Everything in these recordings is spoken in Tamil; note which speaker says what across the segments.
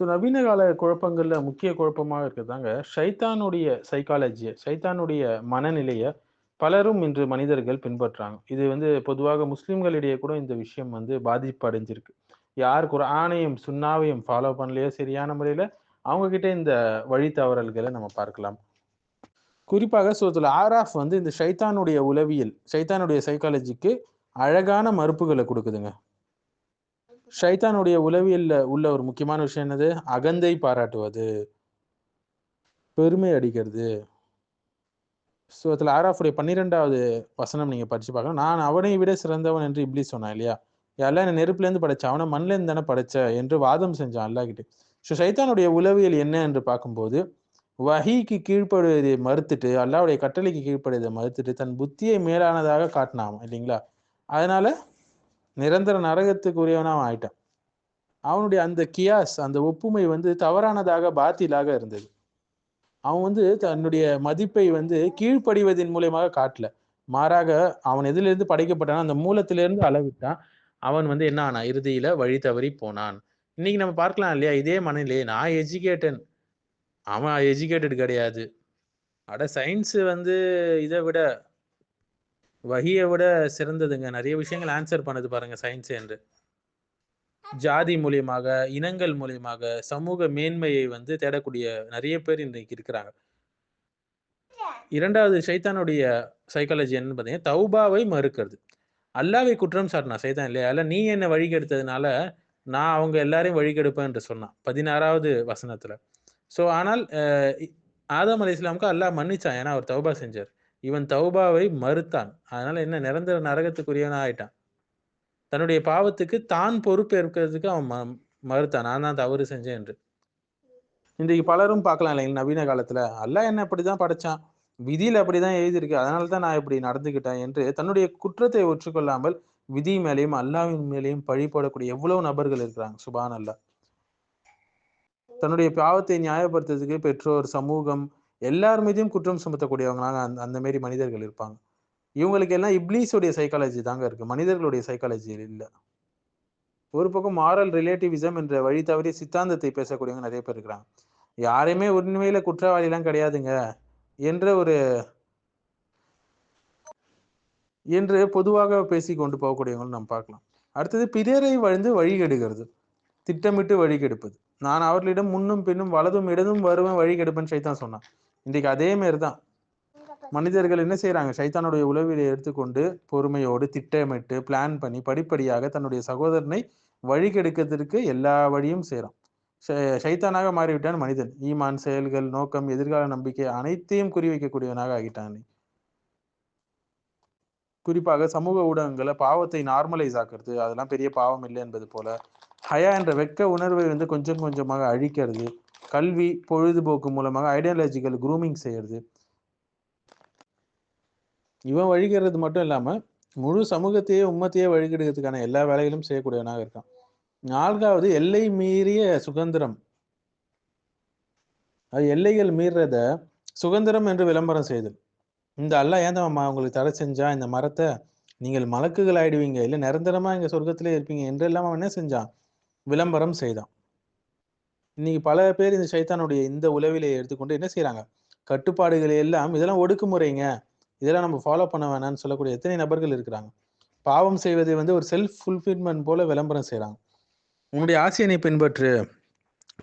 Speaker 1: ஸோ நவீன கால குழப்பங்களில் முக்கிய குழப்பமாக இருக்கிறதாங்க ஷைத்தானுடைய சைக்காலஜியை ஷைத்தானுடைய மனநிலையை பலரும் இன்று மனிதர்கள் பின்பற்றுறாங்க இது வந்து பொதுவாக முஸ்லீம்களிடையே கூட இந்த விஷயம் வந்து பாதிப்பு அடைஞ்சிருக்கு யார் குரானையும் சுண்ணாவையும் ஃபாலோ பண்ணலையோ சரியான முறையில் அவங்கக்கிட்ட இந்த வழி தவறல்களை நம்ம பார்க்கலாம். குறிப்பாக சூரத்தில் ஆராஃப் வந்து இந்த ஷைத்தானுடைய உளவியல் ஷைத்தானுடைய சைக்காலஜிக்கு அழகான மறுப்புகளை கொடுக்குதுங்க. ஷைத்தானுடைய உளவியல்ல உள்ள ஒரு முக்கியமான விஷயம் என்னது? அகந்தை பாராட்டுவது. பெருமை அடிக்கிறது. ஸோ அதில் ஆராஃபுடைய பன்னிரெண்டாவது வசனம் நீங்கள் படித்து பார்க்கலாம் நான் அவனை விட சிறந்தவன் என்று இப்படி சொன்னான் இல்லையா? எல்லாம் என்ன நெருப்புலேருந்து படைச்ச அவனை மண்ணிலேருந்து தானே படைச்ச என்று வாதம் செஞ்சான் அல்லாஹ்கிட்ட ஸோ சைத்தானுடைய உளவியல் என்ன என்று பார்க்கும்போது வஹிக்கு கீழ்ப்படுவதை மறுத்துட்டு அல்லாவுடைய கட்டளைக்கு கீழ்ப்படுவதை மறுத்துட்டு தன் புத்தியை மேலானதாக காட்டினான் இல்லைங்களா? அதனால நிரந்தர நரகத்துக்கு உரியவனாக அவன் ஆயிட்டான். அவனுடைய அந்த கியாஸ் அந்த ஒப்புமை வந்து தவறானதாக பாத்திலாக இருந்தது. அவன் வந்து தன்னுடைய மதிப்பை வந்து கீழ்ப்படிவதன் மூலியமாக காட்டல. மாறாக அவன் எதிலிருந்து படைக்கப்பட்டானோ அந்த மூலத்திலிருந்து அளவிட்டான். அவன் வந்து என்ன ஆனா இறுதியில வழி தவறி போனான். இன்னைக்கு நம்ம பார்க்கலாம் இல்லையா? இதே மனநிலையே நான் எஜுகேட்டன் அவன் எஜுகேட்டட் கிடையாது. அட சயின்ஸ் வந்து இதை விட வகியை விட சிறந்ததுங்க. நிறைய விஷயங்கள் ஆன்சர் பண்ணுது பாருங்க சயின்ஸ் என்று. ஜாதி மூலியமாக இனங்கள் மூலியமாக சமூக மேன்மையை வந்து தேடக்கூடிய நிறைய பேர் இன்றைக்கு இருக்கிறாங்க. இரண்டாவது சைத்தானுடைய சைக்காலஜி என்னன்னு பார்த்தீங்கன்னா தௌபாவை மறுக்கிறது. அல்லாவை குற்றம் சாட்டினா சைத்தான் இல்லையா? அல்ல நீ என்ன வழிகெடுத்ததுனால நான் அவங்க எல்லாரையும் வழிகெடுப்பேன் என்று சொன்னான். பதினாறாவது வசனத்துல. ஸோ ஆனால் அஹ், ஆதம் அலி இஸ்லாமுக்கு அல்லாஹ் மன்னிச்சான். ஏன்னா அவர் தௌபா செஞ்சார். இவன் தௌபாவை மறுத்தான். அதனால என்ன? நிரந்தர நரகத்துக்குரியவனா ஆயிட்டான் தன்னுடைய பாவத்துக்கு தான் பொறுப்பேற்கிறதுக்கு அவன் ம- மறுத்தான். நான் தான் தவறு செஞ்சேன் என்று. இன்றைக்கு பலரும் பார்க்கலாம் இல்லைங்க நவீன காலத்துல அல்ல என்ன அப்படிதான் படைச்சான். விதியில அப்படிதான் எழுதியிருக்கு. அதனால தான் நான் இப்படி நடந்துக்கிட்டேன் என்று தன்னுடைய குற்றத்தை ஒற்றுக்கொள்ளாமல் விதி மேலேயும் அல்லாவின் மேலேயும் பழி போடக்கூடிய எவ்வளவு நபர்கள் இருக்கிறாங்க? சுபான் அல்லா தன்னுடைய பாவத்தை நியாயப்படுத்துறதுக்கு பெற்றோர் சமூகம் எல்லார் மீதையும் குற்றம் சுமத்தக்கூடியவங்களாக அந்த அந்த மாரி மனிதர்கள் இருப்பாங்க. இவங்களுக்கு எல்லாம் இப்ளீஸுடைய சைக்காலஜி தாங்க இருக்கு. மனிதர்களுடைய சைக்காலஜி இல்ல. ஒரு பக்கம் மாரல் ரிலேட்டிவிசம் என்ற வழி தவறிய சித்தாந்தத்தை பேசக்கூடியவங்க நிறைய பேர் இருக்கிறாங்க. யாரையுமே உண்மையில குற்றவாளி எல்லாம் கிடையாதுங்க. என்ற ஒரு என்று பொதுவாக பேசி கொண்டு போகக்கூடியவங்களும் நம்ம பார்க்கலாம். அடுத்தது பிறரை வழிந்து வழிகெடுகிறது. திட்டமிட்டு வழிகெடுப்பது. நான் அவர்களிடம் முன்னும் பின்னும் வலதும் இடதும் வருவேன் வழிகெடுப்பேன் தான் சொன்னான். இன்றைக்கு அதே மாதிரி தான் மனிதர்கள் என்ன செய்றாங்க? சைத்தானுடைய உளவியலை எடுத்துக்கொண்டு பொறுமையோடு திட்டமிட்டு பிளான் பண்ணி படிப்படியாக தன்னுடைய சகோதரனை வழிகெடுக்கிறதுக்கு எல்லா வழியும் செய்றான். ஷை- ஷைத்தானாக மாறிவிட்டான் மனிதன். ஈமான் செயல்கள் நோக்கம் எதிர்கால நம்பிக்கை அனைத்தையும் குறிவைக்கக்கூடியவனாக ஆகிட்டான் குறிப்பாக சமூக ஊடகங்களை பாவத்தை நார்மலைஸ் ஆக்குறது அதெல்லாம் பெரிய பாவம் இல்லை என்பது போல ஹயா என்ற வெட்க உணர்வை வந்து கொஞ்சம் கொஞ்சமாக அழிக்கிறது கல்வி பொழுதுபோக்கு மூலமாக ஐடியாலஜிக்கல் குரூமிங் செய்யறது. இவன் வழிகிறது மட்டும் இல்லாம முழு சமூகத்தையே உம்மத்தையே வழிகெடுக்கிறதுக்கான எல்லா வேலைகளும் செய்யக்கூடியவனாக இருக்கான். நான்காவது எல்லை மீறிய சுதந்திரம். அது எல்லைகள் மீறத சுதந்திரம் என்று விளம்பரம் செய்தல். இந்த அல்லா ஏன் உங்களுக்கு தடை செஞ்சா இந்த மரத்தை நீங்கள் மலக்குகள் ஆயிடுவீங்க இல்லை நிரந்தரமா இங்க சொர்க்கத்திலே இருப்பீங்க என்றெல்லாம் அவன் என்ன செஞ்சான்? விளம்பரம் செய்தான். இன்னைக்கு பல பேர் இந்த சைத்தானுடைய இந்த உளவிலை எடுத்துக்கொண்டு என்ன செய்யறாங்க கட்டுப்பாடுகளை எல்லாம் இதெல்லாம் ஒடுக்குமுறைங்க. இதெல்லாம் நம்ம ஃபாலோ பண்ண வேணாம்னு சொல்லக்கூடிய எத்தனை நபர்கள் இருக்கிறாங்க? பாவம் செய்வதை வந்து ஒரு செல்ஃப் ஃபுல்ஃபில்மெண்ட் போல விளம்பரம் செய்கிறாங்க உன்னுடைய ஆசையினை பின்பற்று.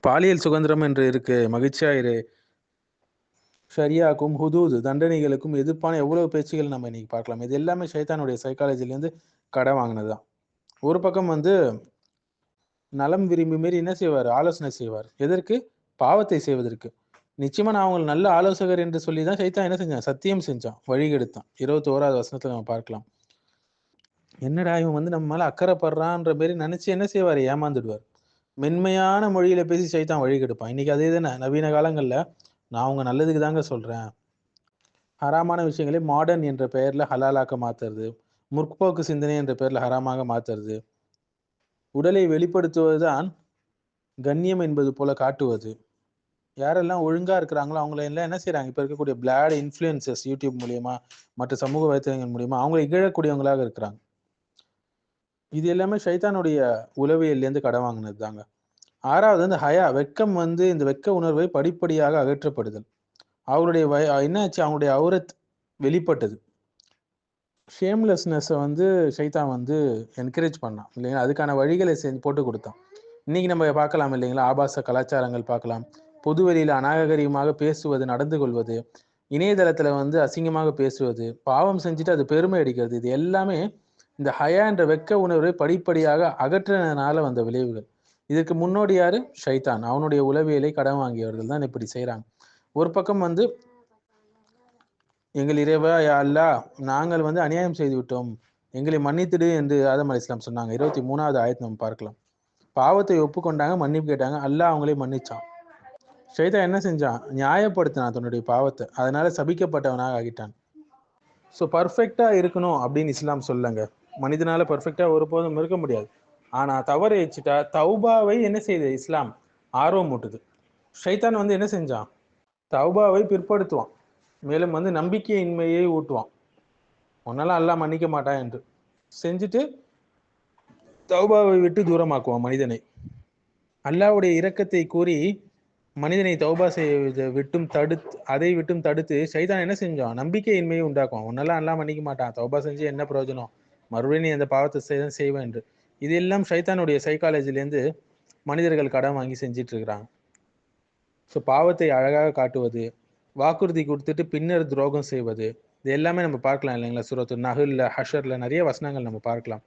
Speaker 1: பாலியல் சுதந்திரம் என்று இருக்கு. மகிழ்ச்சியாயிரு ஷரியாக்கும் ஹுதூது தண்டனைகளுக்கும் எதிர்ப்பான எவ்வளவு பேச்சுகள் நம்ம இன்னைக்கு பார்க்கலாம். இது எல்லாமே சைத்தானுடைய சைக்காலஜிலேருந்து கடை வாங்கினது வாங்கினதுதான். ஒரு பக்கம் வந்து நலம் விரும்பி மாரி என்ன செய்வார்? ஆலோசனை செய்வார். எதற்கு? பாவத்தை செய்வதற்கு. நிச்சயமா நான் அவங்களை நல்ல ஆலோசகர் என்று சொல்லி தான் சைத்தான் என்ன செஞ்சான்? சத்தியம் செஞ்சான். வழிகெடுத்தான் இருபத்தி ஓராவது வசனத்துல நம்ம பார்க்கலாம். என்னடா இவன் வந்து நம்ம மேல அக்கறைப்படுறான்ற மாரி நினைச்சு என்ன செய்வார்? ஏமாந்துடுவார். மென்மையான மொழியில பேசி சைத்தான் வழிகெடுப்பான் இன்னைக்கு அதே தானே? நவீன காலங்கள்ல நான் அவங்க நல்லதுக்கு தாங்க சொல்றேன். ஹராமான விஷயங்களை மாடர்ன் என்ற பெயர்ல ஹலாலாக்க மாத்துறது முற்போக்கு சிந்தனை என்ற பெயர்ல ஹராமாக மாத்துறது உடலை வெளிப்படுத்துவதுதான் கண்ணியம் என்பது போல காட்டுவது. யாரெல்லாம் ஒழுங்கா இருக்கிறாங்களோ அவங்கள எல்லாம் என்ன செய்யறாங்க இப்ப இருக்கக்கூடிய பிளாட் இன்ஃபுளுசஸ் யூடியூப் மூலியமா மற்ற சமூக வலைத்தளங்கள் மூலியமா அவங்களை இகழக்கூடியவங்களாக இருக்கிறாங்க. இது எல்லாமே ஷைத்தானுடைய உளவியல்லேருந்து கடன் வாங்கினது தாங்க ஆறாவது வந்து ஹயா வெக்கம் வந்து இந்த வெக்க உணர்வை படிப்படியாக அகற்றப்படுதல். அவருடைய வய என்னாச்சு? அவங்களுடைய அவுரத் வெளிப்பட்டது. ஷேம்லெஸ்னஸை வந்து ஷைத்தான் வந்து என்கரேஜ் பண்ணான் இல்லைங்களா? அதுக்கான வழிகளை செஞ்சு போட்டு கொடுத்தான். இன்னைக்கு நம்ம பார்க்கலாம் இல்லைங்களா? ஆபாச கலாச்சாரங்கள் பார்க்கலாம். பொதுவெளியில் அநாகரிகமாக பேசுவது நடந்து கொள்வது இணையதளத்தில் வந்து அசிங்கமாக பேசுவது பாவம் செஞ்சுட்டு அது பெருமை அடிக்கிறது இது எல்லாமே இந்த ஹயா என்ற வெக்க உணர்வை படிப்படியாக அகற்றினதுனால வந்த விளைவுகள். இதுக்கு முன்னோடி யாரு? ஷைத்தான். அவனுடைய உளவியலை கடன் வாங்கியவர்கள் தான் இப்படி செய்கிறாங்க ஒரு பக்கம் வந்து எங்கள் இறைவா யா நாங்கள் வந்து அநியாயம் செய்து விட்டோம் எங்களை மன்னித்திடு என்று ஆதம் அலி இஸ்லாம் சொன்னாங்க. இருபத்தி மூணாவது ஆயத்தை நம்ம பார்க்கலாம். பாவத்தை ஒப்புக்கொண்டாங்க மன்னிப்பு கேட்டாங்க. அல்லாஹ் அவங்களே மன்னிச்சான். ஷைதா என்ன செஞ்சான்? நியாயப்படுத்தினான் தன்னுடைய பாவத்தை. அதனால சபிக்கப்பட்டவனாக ஆகிட்டான். ஸோ பர்ஃபெக்டா இருக்கணும் அப்படின்னு இஸ்லாம் சொல்லுங்க. மனிதனால பர்ஃபெக்டா ஒருபோதும் இருக்க முடியாது. ஆனா தவறு வச்சுட்டா தௌபாவை என்ன செய்யுது இஸ்லாம் ஆர்வம் ஊட்டுது. ஷைத்தான் வந்து என்ன செஞ்சான்? தௌபாவை பிற்படுத்துவான். மேலும் வந்து நம்பிக்கையின்மையை ஊட்டுவான். உன்னால அல்லாஹ் மன்னிக்க மாட்டான் என்று. செஞ்சுட்டு தௌபாவை விட்டு தூரமாக்குவான் மனிதனை. அல்லாஹ்வுடைய இரக்கத்தை கூறி மனிதனை தௌபா செய்ய விட்டும் தடுத்து அதை விட்டும் தடுத்து சைதான் என்ன செஞ்சான்? நம்பிக்கையின்மையை உண்டாக்குவான். உன்னெல்லாம் அல்லாஹ் மன்னிக்க மாட்டான். தௌபா செஞ்சு என்ன பிரயோஜனம்? மறுபடியும் நீ அந்த பாவத்தை செய்தான் செய்வேன் என்று. இதெல்லாம் சைத்தானுடைய சைக்காலஜிலேருந்து மனிதர்கள் கடன் வாங்கி செஞ்சிட்டு இருக்கிறாங்க. ஸோ பாவத்தை அழகாக காட்டுவது வாக்குறுதி கொடுத்துட்டு பின்னர் துரோகம் செய்வது. இது எல்லாமே நம்ம பார்க்கலாம் இல்லைங்களா? சுரத்து நகுல்ல ஹஷர்ல நிறைய வசனங்கள் நம்ம பார்க்கலாம்.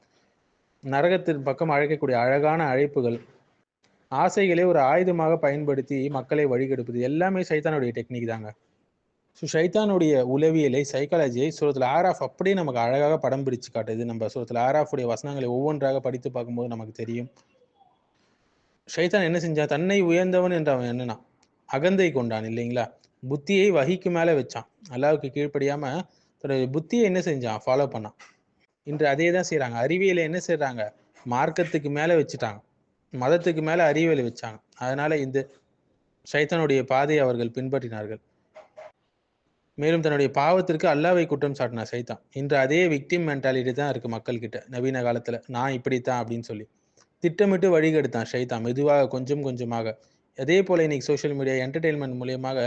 Speaker 1: நரகத்தின் பக்கம் அழைக்கக்கூடிய அழகான அழைப்புகள். ஆசைகளை ஒரு ஆயுதமாக பயன்படுத்தி மக்களை வழிகெடுப்பது எல்லாமே சைத்தானுடைய டெக்னிக் தாங்க. ஸோ சைத்தானுடைய உளவியலை சைக்காலஜியை சுரத்தில் ஆராஃப் அப்படியே நமக்கு அழகாக படம் பிடிச்சு காட்டுது. நம்ம சுரத்தில் ஆராஃபுடைய வசனங்களை ஒவ்வொன்றாக படித்து பார்க்கும்போது நமக்கு தெரியும். ஷைத்தான் என்ன செஞ்சான்? தன்னை உயர்ந்தவன் என்று அவன் என்னன்னா? அகந்தை கொண்டான் இல்லைங்களா? புத்தியை வகிக்கு மேலே வச்சான். அல்லாவுக்கு கீழ்ப்படியாம தன்னுடைய புத்தியை என்ன செஞ்சான்? ஃபாலோ பண்ணான். இன்று அதே தான் செய்கிறாங்க அறிவியலை என்ன செய்கிறாங்க மார்க்கத்துக்கு மேலே வச்சுட்டாங்க. மதத்துக்கு மேலே அறிவியலை வச்சாங்க. அதனால இந்த சைத்தனுடைய பாதையை அவர்கள் பின்பற்றினார்கள். மேலும் தன்னுடைய பாவத்திற்கு அல்லாவை குற்றம் சாட்டினா சைத்தான். இன்று அதே விக்டிம் மென்டாலிட்டி தான் இருக்கு மக்கள் கிட்ட நவீன காலத்துல நான் இப்படித்தான் அப்படின்னு சொல்லி திட்டமிட்டு வழிகெடுத்தான் ஷைத்தான் மெதுவாக கொஞ்சம் கொஞ்சமாக அதே போல் இன்னைக்கு சோஷியல் மீடியா என்டர்டெயின்மெண்ட் மூலியமாக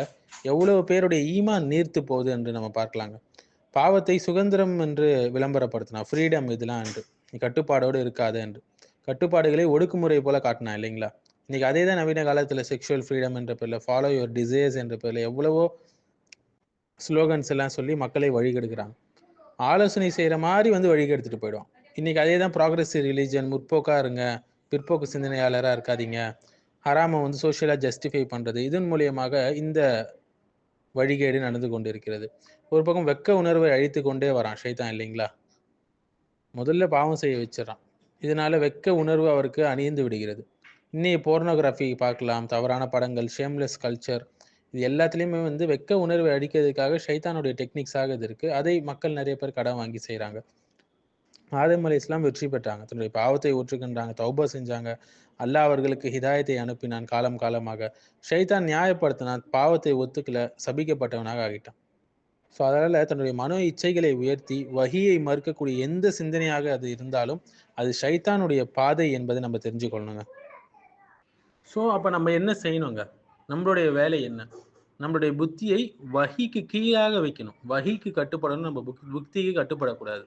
Speaker 1: எவ்வளவு பேருடைய ஈமான் நீர்த்து போகுது என்று நம்ம பார்க்கலாங்க. பாவத்தை சுதந்திரம் என்று விளம்பரப்படுத்தினா ஃப்ரீடம் இதெல்லாம் என்று. நீ கட்டுப்பாடோடு இருக்காது என்று. கட்டுப்பாடுகளை ஒடுக்குமுறை போல காட்டினா இல்லைங்களா? இன்னைக்கு அதே தான் நவீன காலத்தில் செக்ஷுவல் ஃப்ரீடம் என்ற பேரில் ஃபாலோ யுவர் டிசைர்ஸ் என்ற பேரில் எவ்வளவோ ஸ்லோகன்ஸ் எல்லாம் சொல்லி மக்களை வழிகெடுக்கிறாங்க. ஆலோசனை செய்கிற மாதிரி வந்து வழிகெடுத்துட்டு போயிடுவான். இன்னைக்கு அதே தான் ப்ராக்ரஸிவ் ரிலீஜன் முற்போக்காக இருங்க பிற்போக்கு சிந்தனையாளராக இருக்காதீங்க. ஹராமை வந்து சோஷியலாக ஜஸ்டிஃபை பண்ணுறது இதன் மூலியமாக இந்த வழிகேடு நடந்து கொண்டிருக்கிறது. ஒரு பக்கம் வெக்க உணர்வை அழித்து கொண்டே வரான் ஷைதான் இல்லைங்களா? முதல்ல பாவம் செய்ய வச்சிடறான். இதனால வெக்க உணர்வு அவருக்கு அணிந்து விடுகிறது. இன்னைய போர்னோகிராஃபி பார்க்கலாம் தவறான படங்கள் ஷேம்லெஸ் கல்ச்சர் இது எல்லாத்துலேயுமே வந்து வெக்க உணர்வை அடிக்கிறதுக்காக ஷைத்தானுடைய டெக்னிக்ஸாக இது இருக்குது அதை மக்கள் நிறைய பேர் கடன் வாங்கி செய்கிறாங்க ஆதம் அலி இஸ்லாம் வெற்றி பெற்றாங்க. தன்னுடைய பாவத்தை ஒற்றுக்கின்றாங்க தௌபா செஞ்சாங்க. அல்லாஹ் அவர்களுக்கு ஹிதாயத்தை அனுப்பினான் காலம் காலமாக. ஷைதான் நியாயப்படுத்தினான் பாவத்தை ஒத்துக்கல சபிக்கப்பட்டவனாக ஆகிட்டான். ஸோ அதனால் தன்னுடைய மனோ இச்சைகளை உயர்த்தி வகியை மறுக்கக்கூடிய எந்த சிந்தனையாக அது இருந்தாலும் அது ஷைத்தானுடைய பாதை என்பதை நம்ம தெரிஞ்சுக்கொள்ளணுங்க. ஸோ அப்போ நம்ம என்ன செய்யணுங்க? நம்மளுடைய வேலை என்ன? நம்மளுடைய புத்தியை வகிக்கு கீழாக வைக்கணும். வகிக்கு கட்டுப்படணும் நம்ம புக் புத்திக்கு கட்டுப்படக்கூடாது.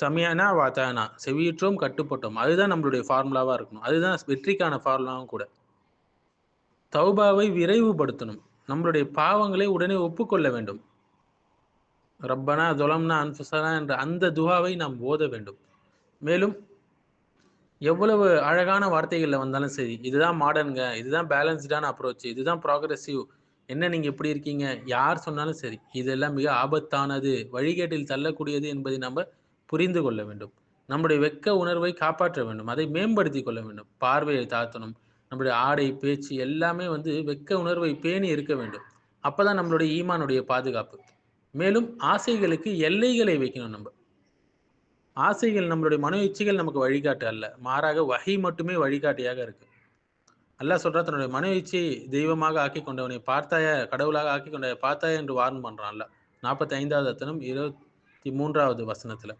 Speaker 1: சமயானா வாத்தானா செவியுற்றோம் கட்டுப்பட்டோம். அதுதான் நம்மளுடைய ஃபார்முலாவாக இருக்கணும். அதுதான் வெற்றிக்கான ஃபார்முலாவும் கூட. தௌபாவை விரைவுபடுத்தணும். நம்மளுடைய பாவங்களை உடனே ஒப்புக்கொள்ள வேண்டும். ரப்பனா தொலம்னா அன்புசனா என்ற அந்த துவாவை நாம் ஓத வேண்டும். மேலும் எவ்வளவு அழகான வார்த்தைகளில் வந்தாலும் சரி இதுதான் மாடர்னுங்க இதுதான் பேலன்ஸ்டான அப்ரோச் இதுதான் ப்ராக்ரெசிவ் என்ன நீங்கள் இப்படி இருக்கீங்க யார் சொன்னாலும் சரி இதெல்லாம் மிக ஆபத்தானது வழிகேட்டில் தள்ளக்கூடியது என்பதை நம்ம புரிந்து கொள்ள வேண்டும். நம்முடைய வெக்க உணர்வை காப்பாற்ற வேண்டும். அதை மேம்படுத்தி கொள்ள வேண்டும். பார்வையை தாத்தணும் நம்முடைய ஆடை பேச்சு எல்லாமே வந்து வெக்க உணர்வை பேணி இருக்க வேண்டும். அப்போதான் நம்மளுடைய ஈமானுடைய பாதுகாப்பு. மேலும் ஆசைகளுக்கு எல்லைகளை வைக்கணும் நம்ம. ஆசைகள் நம்மளுடைய மனோ இச்சைகள் நமக்கு வழிகாட்டு அல்ல. மாறாக வகை மட்டுமே வழிகாட்டியாக இருக்கு. அல்லாஹ் சொல்றா தன்னுடைய மனோ இச்சையை தெய்வமாக ஆக்கி கொண்டவனை பார்த்தாய? கடவுளாக ஆக்கி கொண்ட பார்த்தாய? என்று வார்ன் பண்றான் அல்ல நாற்பத்தி ஐந்தாவது அத்தனம் இருபத்தி மூன்றாவது வசனத்துல.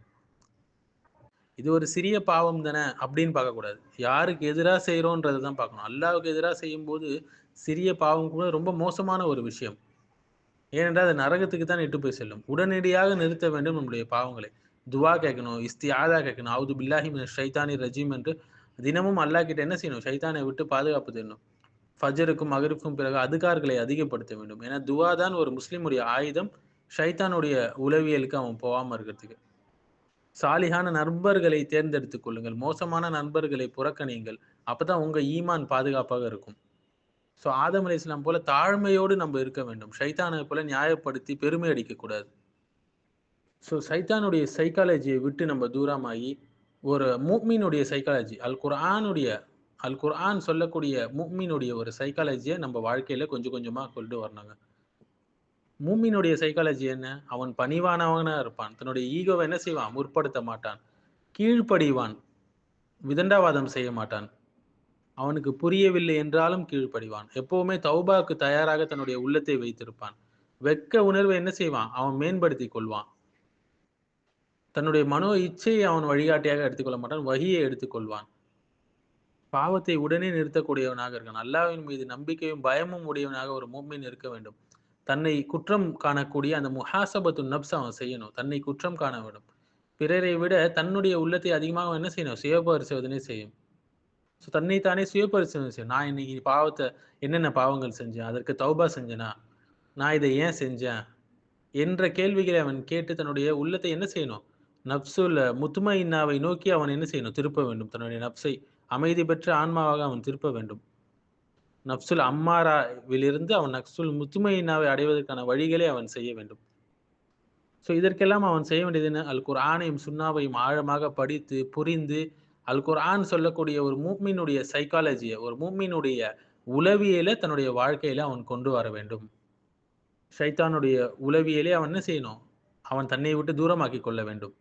Speaker 1: இது ஒரு சிறிய பாவம் தானே அப்படின்னு பார்க்கக்கூடாது யாருக்கு எதிராக செய்கிறோன்றதை தான் பார்க்கணும். அல்லாவுக்கு எதிராக செய்யும்போது சிறிய பாவம் கூட ரொம்ப மோசமான ஒரு விஷயம். ஏனென்றால் அது நரகத்துக்கு தான் இட்டு போய் செல்லும். உடனடியாக நிறுத்த வேண்டும் நம்முடைய பாவங்களை. துவா கேட்கணும் இஸ்தியாதா கேட்கணும். அவுது பில்லாஹி மின ஷைத்தானி ரஜீம் என்று தினமும் அல்லாஹ் கிட்ட என்ன செய்யணும்? ஷைத்தானை விட்டு பாதுகாப்பு தேடணும். ஃபஜருக்கும் மகருக்கும் பிறகு அதுகார்களை அதிகப்படுத்த வேண்டும். ஏன்னா துவா தான் ஒரு முஸ்லீமுடைய ஆயுதம். ஷைத்தானுடைய உளவியலுக்கு அவன் போகாமல் இருக்கிறதுக்கு. சாலிகான நண்பர்களை தேர்ந்தெடுத்துக் கொள்ளுங்கள். மோசமான நண்பர்களை புறக்கணியுங்கள். அப்பதான் உங்க ஈமான் பாதுகாப்பாக இருக்கும். ஸோ ஆதம் அலி இஸ்லாம் போல தாழ்மையோடு நம்ம இருக்க வேண்டும். ஷைத்தானை போல நியாயப்படுத்தி பெருமை அடிக்கக்கூடாது ஸோ சைத்தானுடைய சைக்காலஜியை விட்டு நம்ம தூரமாகி ஒரு முக்மீனுடைய சைக்காலஜி அல் குர்ஆனுடைய அல் குர்ஆன் சொல்லக்கூடிய முக்மீனுடைய ஒரு சைக்காலஜியை நம்ம வாழ்க்கையில கொஞ்சம் கொஞ்சமாக கொண்டு வரணுங்க. மூமினுடைய சைக்காலஜி என்ன? அவன் பணிவானவனா இருப்பான். தன்னுடைய ஈகோவை என்ன செய்வான்? முற்படுத்த மாட்டான். கீழ்ப்படிவான். விதண்டாவாதம் செய்ய மாட்டான். அவனுக்கு புரியவில்லை என்றாலும் கீழ்ப்படிவான். எப்பவுமே தௌபாக்கு தயாராக தன்னுடைய உள்ளத்தை வைத்திருப்பான். வெக்க உணர்வை என்ன செய்வான்? அவன் மேம்படுத்தி கொள்வான். தன்னுடைய மனோ இச்சையை அவன் வழிகாட்டியாக எடுத்துக்கொள்ள மாட்டான். வகியை எடுத்துக்கொள்வான் பாவத்தை உடனே நிறுத்தக்கூடியவனாக இருக்கான். அல்லாவின் மீது நம்பிக்கையும் பயமும் உடையவனாக ஒரு மூமின் இருக்க வேண்டும். தன்னை குற்றம் காணக்கூடிய அந்த முஹாசபத்து நப்ஸ் அவன் செய்யணும். தன்னை குற்றம் காண வேண்டும். பிறரை விட தன்னுடைய உள்ளத்தை அதிகமாக என்ன செய்யணும்? சுயபரிசோதனை செய்யும். ஸோ தன்னைத்தானே சுயபரிசோதனை செய்யும். நான் இன்னைக்கு பாவத்தை என்னென்ன பாவங்கள் செஞ்சேன்? அதற்கு தௌபா செஞ்சேனா? நான் இதை ஏன் செஞ்சேன்? என்ற கேள்விகளை அவன் கேட்டு தன்னுடைய உள்ளத்தை என்ன செய்யணும்? நப்சுல் முத்துமையின்னாவை நோக்கி அவன் என்ன செய்யணும்? திருப்ப வேண்டும். தன்னுடைய நப்சை அமைதி பெற்ற ஆன்மாவாக அவன் திருப்ப வேண்டும். நப்சுல் அம்மாராவிலிருந்து அவன் நக்சுல் முத்துமையினாவை அடைவதற்கான வழிகளை அவன் செய்ய வேண்டும். ஸோ இதற்கெல்லாம் அவன் செய்ய வேண்டியது என்ன? அல் குர்ஆனையும் சுண்ணாவையும் ஆழமாக படித்து புரிந்து அல் குர்ஆன் சொல்லக்கூடிய ஒரு மூமினுடைய சைக்காலஜியை ஒரு மூமினுடைய உளவியலை தன்னுடைய வாழ்க்கையில அவன் கொண்டு வர வேண்டும். ஷைத்தானுடைய உளவியலே அவன் என்ன செய்யணும்? அவன் தன்னை விட்டு தூரமாக்கி கொள்ள வேண்டும்.